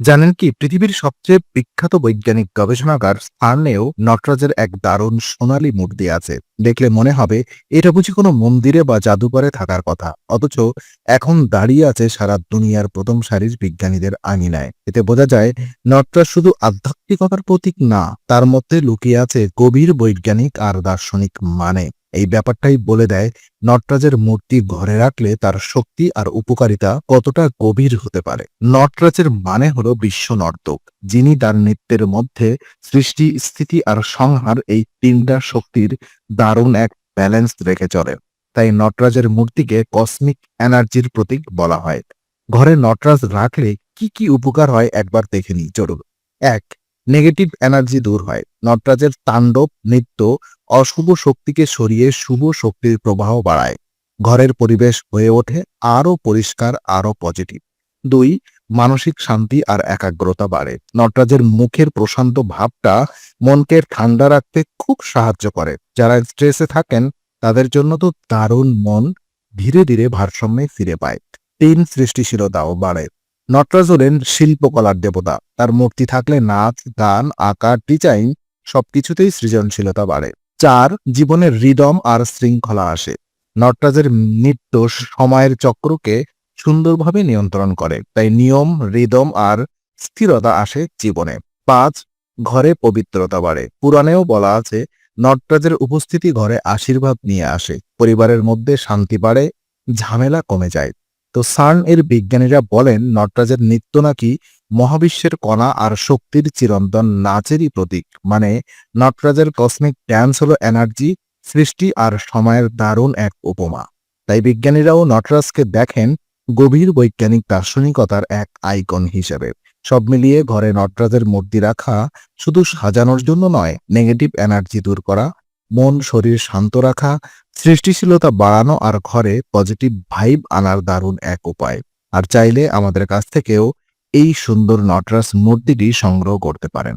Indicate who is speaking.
Speaker 1: জানেন কি, পৃথিবীর সবচেয়ে বিখ্যাত বৈজ্ঞানিক গবেষণাগার স্থানেও নটরাজের এক দারুণ সোনালী মূর্তি আছে। দেখলে মনে হবে, এটা বুঝি কোনো মন্দিরে বা জাদুঘরে থাকার কথা। অথচ এখন দাঁড়িয়ে আছে সারা দুনিয়ার প্রথম সারির বিজ্ঞানীদের আঙিনায়। এতে বোঝা যায়, নটরাজ শুধু আধ্যাত্মিকতার প্রতীক না, তার মধ্যে লুকিয়ে আছে গভীর বৈজ্ঞানিক আর দার্শনিক মানে। এই ব্যাপারটাই বলে দেয়, নটরাজের মূর্তি ঘরে রাখলে তার শক্তি আর উপকারিতা কতটা গভীর হতে পারে। নটরাজের মানে হলো বিশ্ব নর্তক, যিনি তার নৃত্যের মধ্যে সৃষ্টি, স্থিতি আর সংহার এই তিনটা শক্তির দারুণ এক ব্যালেন্স রেখে চলে। তাই নটরাজের মূর্তিকে কসমিক এনার্জির প্রতীক বলা হয়। ঘরে নটরাজ রাখলে কি কি উপকার হয় একবার দেখে নিই, চলুন। এক নেগেটিভ এনার্জি দূর হয়। নটরাজের তাণ্ডব, নৃত্য অশুভ শক্তিকে সরিয়ে শুভ শক্তির প্রবাহ বাড়ায়। ঘরের পরিবেশ হয়ে ওঠে আরও পরিষ্কার, আরও পজিটিভ দুই, মানসিক শান্তি আর একাগ্রতা বাড়ে। নটরাজের মুখের প্রশান্ত ভাবটা মনকে ঠান্ডা রাখতে খুব সাহায্য করে। যারা স্ট্রেসে থাকেন, তাদের জন্য তো দারুণ মন ধীরে ধীরে ভারসাম্যে ফিরে পায়। তিন, সৃষ্টিশীলতাও বাড়ে। নটরাজ হলেন শিল্পকলার দেবতা। তার মূর্তি থাকলে নাচ, গান, আকার ডিজাইন সবকিছুতেই সৃজনশীলতা বাড়ে। চার, জীবনের রিদম আর শৃঙ্খলা আসে। নটরাজের নৃত্য সময়ের চক্রকে সুন্দরভাবে নিয়ন্ত্রণ করে, তাই নিয়ম, রিদম আর স্থিরতা আসে জীবনে। পাঁচ, ঘরে পবিত্রতা বাড়ে। পুরাণেও বলা আছে, নটরাজের উপস্থিতি ঘরে আশীর্বাদ নিয়ে আসে। পরিবারের মধ্যে শান্তি বাড়ে, ঝামেলা কমে যায়। তো সার্ন এর বিজ্ঞানীরা বলেন, নটরাজের নৃত্য নাকি মহাবিশ্বের কণা আর শক্তির চিরন্তন নাচেরই প্রতীক। মানে নটরাজের কসমিক ড্যান্স হলো এনার্জি সৃষ্টি আর সময়ের দারুণ এক উপমা। তাই বিজ্ঞানীরাও নটরাজকে দেখেন গভীর বৈজ্ঞানিক দার্শনিকতার এক আইকন হিসেবে। সব মিলিয়ে ঘরে নটরাজের মূর্তি রাখা শুধু সাজানোর জন্য নয় নেগেটিভ এনার্জি দূর করা মন, শরীর শান্ত রাখা, সৃষ্টিশীলতা বাড়ানো আর ঘরে পজিটিভ ভাইব আনার দারুণ এক উপায়। আর চাইলে আমাদের কাছ থেকেও এই সুন্দর নটরাস মূর্তিটি সংগ্রহ করতে পারেন।